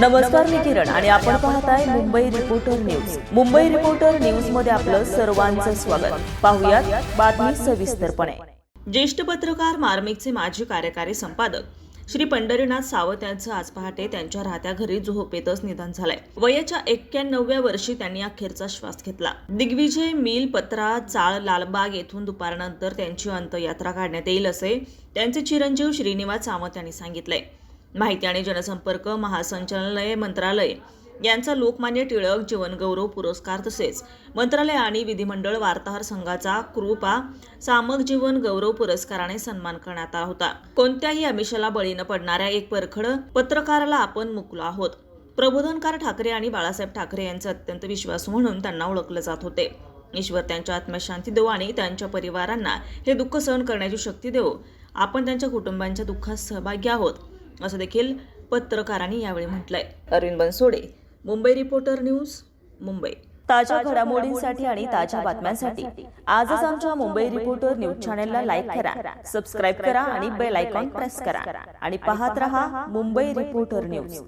नमस्कार मी किरण आणि आपण पाहताय Mumbai reporter news. Mumbai reporter न्यूजमध्ये आपलं सर्वांचं स्वागत. पाहुयात बातमी सविस्तरपणे. ज्येष्ठ पत्रकार मार्मिकचे माजी कार्यकारी संपादक श्री पंढरीनाथ सावंत यांचं आज पहाटे त्यांच्या राहत्या घरी झोपेतच निधन झालंय. वयाच्या एक्क्याण्णव्या वर्षी त्यांनी अखेरचा श्वास घेतला. दिग्विजय मिल पत्रा चाळ लालबाग येथून दुपारनंतर त्यांची अंत्ययात्रा काढण्यात येईल असे त्यांचे चिरंजीव श्रीनिवास सावंत यांनी सांगितलंय. माहिती आणि जनसंपर्क महासंचालनालय मंत्रालय यांचा लोकमान्य टिळक जीवनगौरव पुरस्कार तसेच मंत्रालय आणि विधिमंडळ वार्ताहर संघाचा कृपा सामक जीवन गौरव पुरस्काराने सन्मान करण्यात आला होता. कोणत्याही आमिषाला बळी न पडणाऱ्या एक परखड पत्रकाराला आपण मुकलो आहोत. प्रबोधनकार ठाकरे आणि बाळासाहेब ठाकरे यांचे अत्यंत विश्वासू म्हणून त्यांना ओळखले जात होते. ईश्वर त्यांच्या आत्मशांती देऊ आणि त्यांच्या परिवारांना हे दुःख सहन करण्याची शक्ती देऊ आपण त्यांच्या कुटुंबांच्या दुःखात सहभागी आहोत. असं देखील पत्रकारांनी यावेळी म्हटलंय. Arvind Bansode Mumbai reporter news Mumbai. ताज्या घडामोडींसाठी आणि ताज्या बातम्यांसाठी आजच आमच्या मुंबई रिपोर्टर न्यूज चॅनेलला लाईक करा सबस्क्राईब करा आणि बेल आयकॉन प्रेस करा. आणि पाहत रहा मुंबई रिपोर्टर न्यूज.